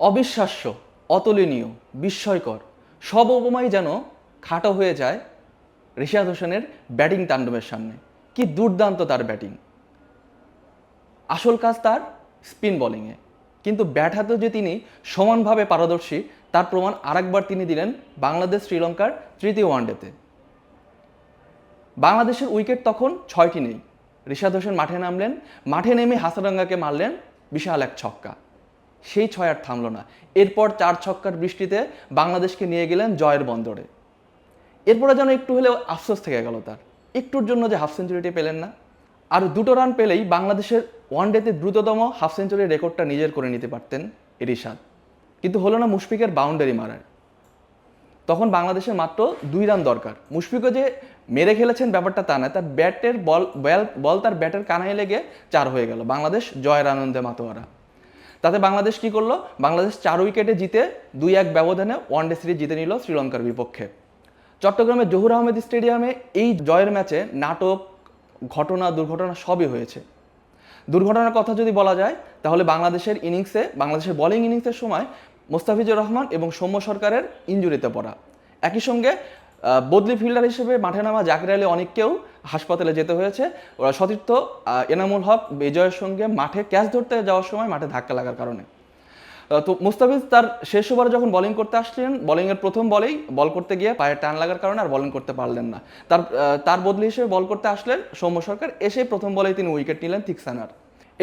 অবিশ্বাস্য, অতুলনীয়, বিস্ময়কর। সব উপমাই যেন খাটো হয়ে যায় রিশাদ হোসেনের ব্যাটিং তাণ্ডবের সামনে। কি দুর্দান্ত তার ব্যাটিং। আসল কাজ তার স্পিন বোলিংয়ে। কিন্তু ব্যাট হাতেও যে তিনি সমানভাবে পারদর্শী, তার প্রমাণ আরেকবার তিনি দিলেন বাংলাদেশ শ্রীলঙ্কার তৃতীয় ওয়ানডেতে। বাংলাদেশের উইকেট তখন ছয়টি নেই। ঋষাদ হোসেন মাঠে নামলেন, মাঠে নেমে হাসারাঙ্গাকে মারলেন বিশাল এক ছক্কা। সেই ছয় আর থামল না। এরপর চার ছক্কার বৃষ্টিতে বাংলাদেশকে নিয়ে গেলেন জয়ের বন্দরে। এরপরে যেন একটু হলেও আফসোস থেকে গেল তার। একটুর জন্য যে হাফ সেঞ্চুরিটি পেলেন না। আর দুটো রান পেলেই বাংলাদেশের ওয়ানডেতে দ্রুততম হাফ সেঞ্চুরির রেকর্ডটা নিজের করে নিতে পারতেন রিশাদ কিন্তু হলো না মুশফিকের বাউন্ডারি মারার। তখন বাংলাদেশের মাত্র দুই রান দরকার। মুশফিকও যে মেরে খেলেছেন ব্যাপারটা তা না, তার ব্যাটের বল বল তার ব্যাটের কানায় লেগে চার হয়ে গেল। বাংলাদেশ জয়ের আনন্দে মাতোয়ারা। তাতে বাংলাদেশ কি করল? বাংলাদেশ চার উইকেটে জিতে দুই এক ব্যবধানে ওয়ানডে সিরিজ জিতে নিল শ্রীলঙ্কার বিপক্ষে। চট্টগ্রামের জহুর আহমেদ স্টেডিয়ামে এই জয়ের ম্যাচে নাটক, ঘটনা, দুর্ঘটনা সবই হয়েছে। দুর্ঘটনার কথা যদি বলা যায়, তাহলে বাংলাদেশের ইনিংসে, বাংলাদেশের বোলিং ইনিংসের সময় মোস্তাফিজুর রহমান এবং সৌম্য সরকারের ইঞ্জুরিতে পড়া। একই সঙ্গে বদলি ফিল্ডার হিসেবে মাঠে নামা জাকির আলী অনেককেও হাসপাতালে যেতে হয়েছে। ওরা সতীর্থ এনামুল হক বিজয়ের সঙ্গে মাঠে ক্যাচ ধরতে যাওয়ার সময় মাঠে ধাক্কা লাগার কারণে। তো মুস্তাফিজ তার শেষ ওভারে যখন বলিং করতে আসলেন বোলিংয়ের প্রথম বলেই বল করতে গিয়ে পায়ের টান লাগার কারণে আর বলিং করতে পারলেন না। তার তার বদলি হিসেবে বল করতে আসলেন সৌম্য সরকার এসে প্রথম বলেই তিনি উইকেট নিলেন থিকসানার।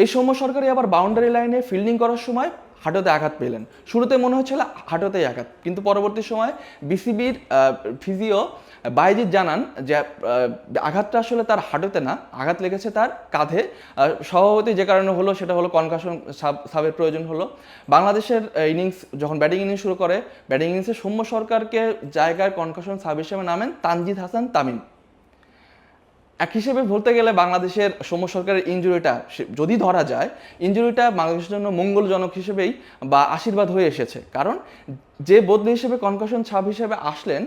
এই সৌম্য সরকারই আবার বাউন্ডারি লাইনে ফিল্ডিং করার সময় হাঁটুতে আঘাত পেলেন। শুরুতে মনে হচ্ছিল হাঁটুতেই আঘাত, কিন্তু পরবর্তী সময় বিসিবির ফিজিও বাইজিৎ জানান যে আঘাতটা আসলে তার হাঁটুতে না, আঘাত লেগেছে তার কাঁধে। স্বভাবতই যে কারণে হলো সেটা হলো কনকাশন সাবের প্রয়োজন হলো। বাংলাদেশের ইনিংস যখন ব্যাটিং ইনিংস শুরু করে ব্যাটিং ইনিংসে সৌম্য সরকারকে জায়গায় কনকাশন সাব হিসেবে নামেন তানজিদ হাসান তামিম। এক হিসেবে বলতে গেলে বাংলাদেশের সৌম্য সরকারের ইঞ্জুরিটা যদি ধরা যায় ইঞ্জুরিটা বাংলাদেশের জন্য মঙ্গলজনক হিসেবেই বা আশীর্বাদ হয়ে এসেছে। কারণ যে বদলি হিসেবে কনকাশন ছাপ হিসেবে আসলেন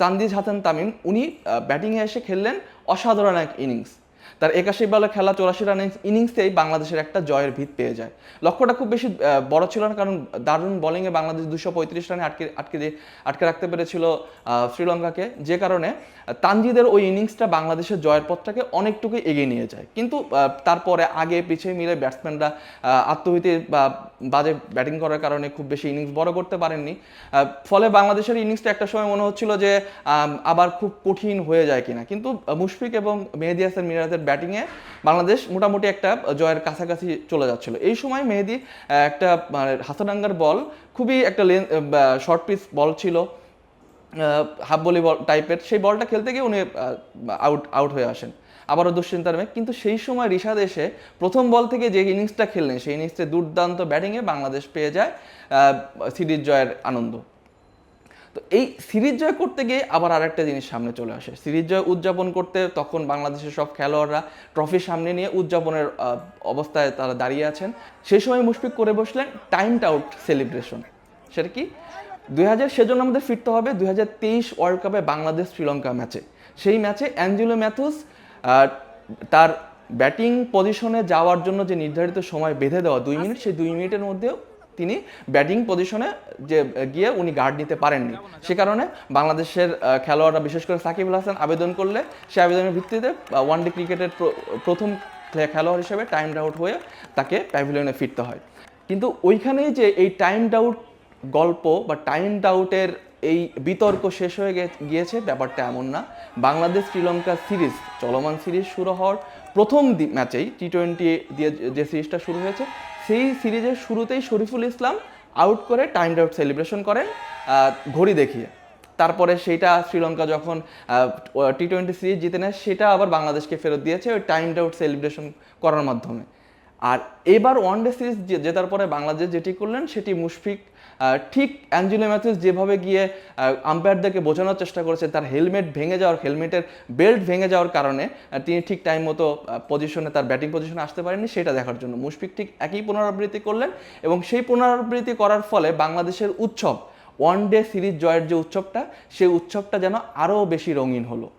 চান্দিজ হাসান তামিম, উনি ব্যাটিংয়ে এসে খেললেন অসাধারণ এক ইনিংস তার একাশি বলে খেলা চৌরাশি রান ইনিংসেই বাংলাদেশের একটা জয়ের ভিত পেয়ে যায়। লক্ষ্যটা খুব বেশি বড় ছিল না, কারণ দারুণ বলিংয়ে বাংলাদেশ দুশো পঁয়ত্রিশ রানে আটকে আটকে আটকে রাখতে পেরেছিল শ্রীলঙ্কাকে। যে কারণে তানজিদের ওই ইনিংসটা বাংলাদেশের জয়ের পথটাকে অনেকটুকু এগিয়ে নিয়ে যায়। কিন্তু তারপরে আগে পিছিয়ে মিলে ব্যাটসম্যানরা আত্মহিতি বা বাজে ব্যাটিং করার কারণে খুব বেশি ইনিংস বড় করতে পারেননি। ফলে বাংলাদেশের ইনিংসটা একটা সময় মনে হচ্ছিল যে আবার খুব কঠিন হয়ে যায় কিনা। কিন্তু মুশফিক এবং মেহেদি হাসান মিরাজের ব্যাটিংয়ে বাংলাদেশ মোটামুটি একটা জয়ের কাছাকাছি চলে যাচ্ছিল। এই সময় মেহেদি একটা মানে হাসানাঙ্গার বল খুবই একটা লেন শর্ট পিচ বল ছিল। হাফ বলি বল টাইপের সেই বলটা খেলতে গিয়ে উনি আউট আউট হয়ে আসেন। আবারও দুশ্চিন্তার মেঘ। কিন্তু সেই সময় রিশাদ এসে প্রথম বল থেকে যে ইনিংসটা খেললেন, সেই ইনিংসে দুর্দান্ত ব্যাটিংয়ে বাংলাদেশ পেয়ে যায় সিরিজ জয়ের আনন্দ। তো এই সিরিজ জয় করতে গিয়ে আবার আরেকটা জিনিস সামনে চলে আসে। সিরিজ জয় উদযাপন করতে তখন বাংলাদেশের সব খেলোয়াড়রা ট্রফি সামনে নিয়ে উদযাপনের অবস্থায় তারা দাঁড়িয়ে আছেন। সেই সময় মুশফিক করে বসলেন টাইমড আউট সেলিব্রেশন সেটা কি? দুই হাজার সেজন্য আমাদের ফিরতে হবে, দুই হাজার তেইশ ওয়ার্ল্ড কাপে বাংলাদেশ শ্রীলঙ্কা ম্যাচে সেই ম্যাচে অ্যাঞ্জেলো ম্যাথুস তার ব্যাটিং পজিশনে যাওয়ার জন্য যে নির্ধারিত সময় বেঁধে দেওয়া, দুই মিনিট সেই দুই মিনিটের মধ্যেও তিনি ব্যাটিং পজিশনে যে, গিয়ে উনি গার্ড নিতে পারেননি। সে কারণে বাংলাদেশের খেলোয়াড়রা, বিশেষ করে সাকিব আল হাসান, আবেদন করলে সে আবেদনের ভিত্তিতে ওয়ানডে ক্রিকেটের প্রথম খেলোয়াড় হিসেবে টাইম আউট হয়ে তাকে প্যাভিলিয়নে ফিরতে হয়। কিন্তু ওইখানেই যে এই টাইম আউট গল্প বা টাইম আউটের এই বিতর্ক শেষ হয়ে গিয়েছে, ব্যাপারটা এমন না। বাংলাদেশ শ্রীলঙ্কা সিরিজ, চলমান সিরিজ শুরু হওয়ার প্রথম ম্যাচেই টি টোয়েন্টি দিয়ে যে- সিরিজটা শুরু হয়েছে, সেই সিরিজের শুরুতেই শরীফুল ইসলাম আউট করে টাইম আউট সেলিব্রেশন করেন ঘড়ি দেখিয়ে। তারপরে সেইটা শ্রীলঙ্কা যখন টি টোয়েন্টি সিরিজ জিতে নেয়, সেটা আবার বাংলাদেশকে ফেরত দিয়েছে ওই টাইম ডাউট সেলিব্রেশন করার মাধ্যমে। আর এবার ওয়ানডে সিরিজ জে- জেতার পরে বাংলাদেশ যেটি করলেন, সেটি মুশফিক ঠিক অ্যাঞ্জেলো ম্যাথিউস যেভাবে গিয়ে আম্পায়ারদেরকে বোঝানোর চেষ্টা করেছেন তার হেলমেট ভেঙে যাওয়ার, হেলমেটের বেল্ট ভেঙে যাওয়ার কারণে তিনি ঠিক টাইম মতো পজিশনে তার ব্যাটিং পজিশনে আসতে পারেননি, সেটা দেখার জন্য। মুশফিক ঠিক একই পুনরাবৃত্তি করলেন এবং সেই পুনরাবৃত্তি করার ফলে বাংলাদেশের উৎসব ওয়ান ডে সিরিজ জয়ের যে উৎসবটা, সেই উৎসবটা যেন আরও বেশি রঙিন হলো।